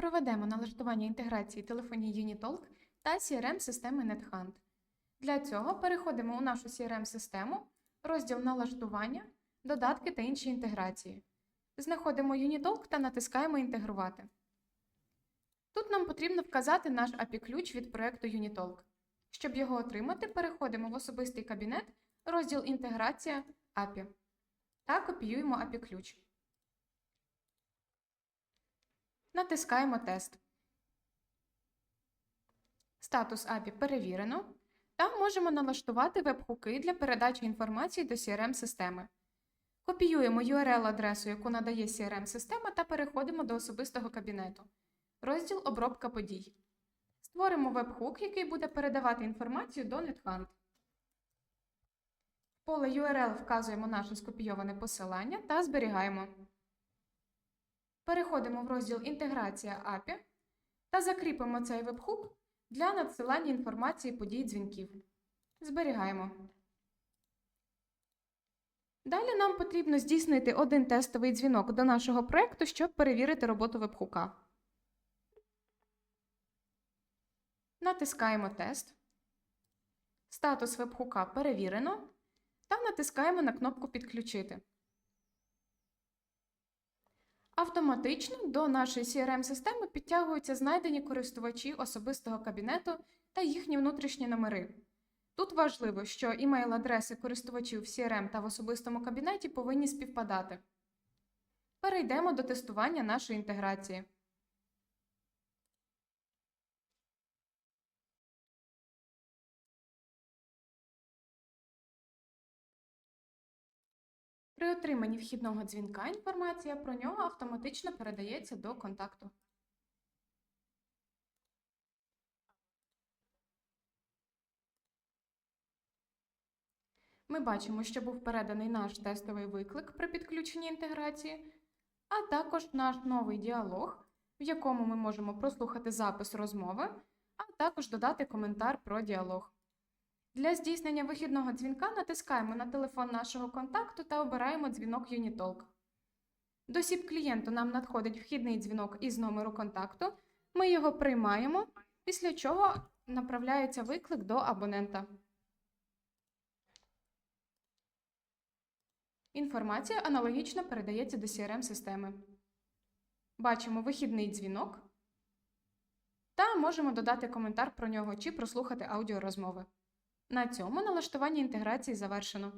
Проведемо налаштування інтеграції телефонії Unitalk та CRM-системи NetHunt. Для цього переходимо у нашу CRM-систему, розділ налаштування, додатки та інші інтеграції. Знаходимо Unitalk та натискаємо Інтегрувати. Тут нам потрібно вказати наш API-ключ від проекту Unitalk. Щоб його отримати, переходимо в особистий кабінет, розділ Інтеграція API та копіюємо API-ключ. Натискаємо Тест. Статус API перевірено. Та можемо налаштувати веб-хуки для передачі інформації до CRM-системи. Копіюємо URL-адресу, яку надає CRM-система, та переходимо до особистого кабінету. Розділ Обробка подій. Створимо веб-хук, який буде передавати інформацію до NetHunt. В поле URL вказуємо наше скопійоване посилання та зберігаємо. Переходимо в розділ Інтеграція API та закріпимо цей веб-хук для надсилання інформації подій дзвінків. Зберігаємо. Далі нам потрібно здійснити один тестовий дзвінок до нашого проєкту, щоб перевірити роботу веб-хука. Натискаємо Тест. Статус веб-хука перевірено. Та натискаємо на кнопку Підключити. Автоматично до нашої CRM-системи підтягуються знайдені користувачі особистого кабінету та їхні внутрішні номери. Тут важливо, що імейл-адреси користувачів в CRM та в особистому кабінеті повинні співпадати. Перейдемо до тестування нашої інтеграції. При отриманні вхідного дзвінка інформація про нього автоматично передається до контакту. Ми бачимо, що був переданий наш тестовий виклик при підключенні інтеграції, а також наш новий діалог, в якому ми можемо прослухати запис розмови, а також додати коментар про діалог. Для здійснення вихідного дзвінка натискаємо на телефон нашого контакту та обираємо дзвінок Unitalk. До сіп клієнту нам надходить вхідний дзвінок із номеру контакту. Ми його приймаємо, після чого направляється виклик до абонента. Інформація аналогічно передається до CRM-системи. Бачимо вихідний дзвінок та можемо додати коментар про нього чи прослухати аудіорозмови. На цьому налаштування інтеграції завершено.